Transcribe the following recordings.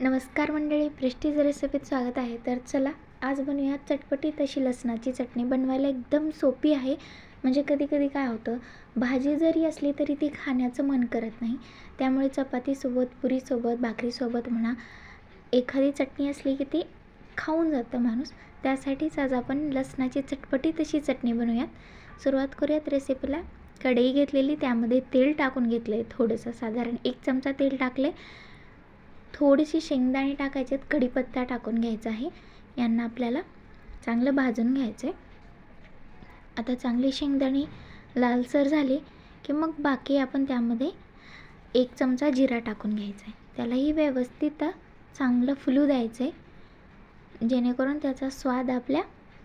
नमस्कार मंडळी प्रेस्टीज रेसिपीत स्वागत आहे. तर चला आज बनवूया चटपटी तशी लसणाची चटणी. बनवायला एकदम सोपी आहे. म्हणजे कधी कधी काय होतं भाजी जरी असली तरी ती खाण्याचं मन करत नाही. त्यामुळे चपातीसोबत पुरीसोबत भाकरीसोबत म्हणा एखादी चटणी असली की ती खाऊन जातं माणूस. त्यासाठीच आज आपण लसणाची चटपटी तशी चटणी बनवूयात सुरुवात करूयात रेसिपीला. कढई घेतलेली त्यामध्ये तेल टाकून घेतलं आहे थोडंसं. साधारण एक चमचा तेल टाकले थोडीशी शेंगदाणे टाकायचे आहेत कढीपत्ता टाकून घ्यायचा आहे. यांना आपल्याला चांगलं भाजून घ्यायचं आहे आता चांगली शेंगदाणे लालसर झाले की मग बाकी आपण त्यामध्ये एक चमचा जिरा टाकून घ्यायचा आहे त्यालाही व्यवस्थित चांगलं फुलू द्यायचं आहे जेणेकरून त्याचा स्वाद आपल्या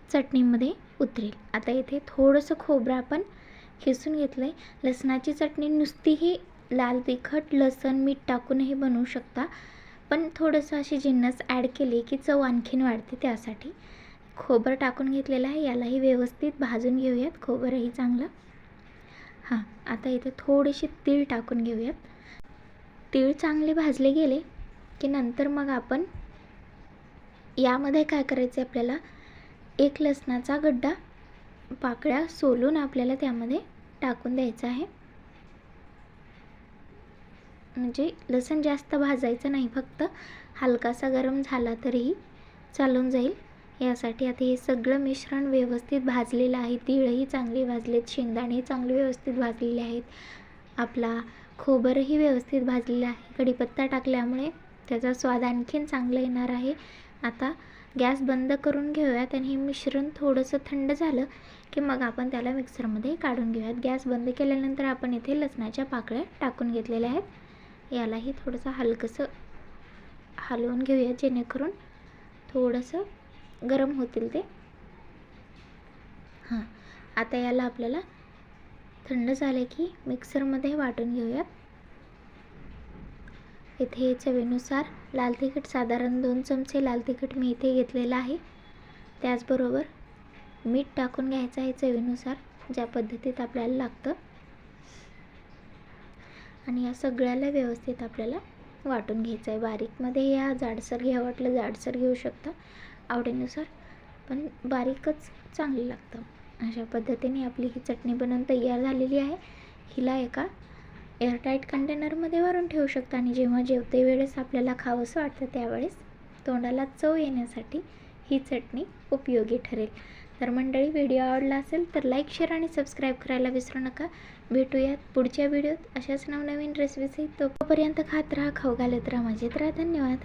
चटणीमध्ये उतरेल. आता इथे थोडंसं खोबरं आपण खिसून घेतलं आहे लसणाची चटणी नुसतीही लाल तिखट लसण मीठ टाकूनही बनवू शकता. पण थोडंसं अशी जिन्नस ॲड केली की चव आणखीन वाढते त्यासाठी. खोबरं टाकून घेतलेलं आहे यालाही व्यवस्थित भाजून घेऊयात. खोबरंही चांगलं. हां आता इथे थोडेसे तीळ टाकून घेऊयात. तीळ चांगले भाजले गेले की नंतर मग आपण यामध्ये काय करायचं आहे आपल्याला? एक लसणाचा गड्डा पाकळ्या सोलून आपल्याला त्यामध्ये टाकून द्यायचा आहे. म्हणजे लसण जास्त भाजायचं नाही फक्त हलकासा गरम झाला तरीही चालून जाईल. यासाठी आता हे सगळं मिश्रण व्यवस्थित भाजलेलं आहे. तिळही चांगली भाजलेत शेंगदाणेही चांगले व्यवस्थित भाजलेले आहेत. आपला खोबरही व्यवस्थित भाजलेलं आहे. कढीपत्ता टाकल्यामुळे त्याचा स्वाद आणखीन चांगला येणार आहे. आता गॅस बंद करून घेऊयात आणि हे मिश्रण थोडंसं थंड झालं की मग आपण त्याला मिक्सरमध्ये काढून घेऊयात. गॅस बंद केल्यानंतर आपण इथे लसणाच्या पाकळ्या टाकून घेतलेल्या आहेत. यालाही थोडंसं हलकंसं हलवून घेऊया जेणेकरून थोडंसं गरम होतील ते. हां आता याला आपल्याला थंड झाले की मिक्सरमध्ये वाटून घेऊयात. इथे चवीनुसार लाल तिखट साधारण दोन चमचे लाल तिखट मी इथे घेतलेलं आहे. त्याचबरोबर मीठ टाकून घ्यायचं आहे चवीनुसार ज्या पद्धतीत आपल्याला लागतं. आणि या सगळ्याला व्यवस्थित आपल्याला वाटून घ्यायचं आहे. बारीकमध्ये या जाडसर घ्या वाटलं जाडसर घेऊ शकता. आवडीनुसार. पण बारीकच चांगलं लागतं. अशा पद्धतीने आपली ही चटणी बनवून तयार झालेली आहे. हिला एका एअरटाईट कंटेनरमध्ये भरून ठेवू शकता आणि जेव्हा जेवते वेळेस आपल्याला खावंसं वाटतं त्यावेळेस तोंडाला चव येण्यासाठी ही चटणी उपयोगी ठरेल. तर मंडळी व्हिडिओ आवडला असेल तर लाईक शेअर आणि सबस्क्राईब करायला विसरू नका. भेटूयात पुढच्या व्हिडिओत. अशाच नवनवीन रेसिपीसही तोपर्यंत खात राहा खाऊ घालत राहा. मजेत राहा धन्यवाद.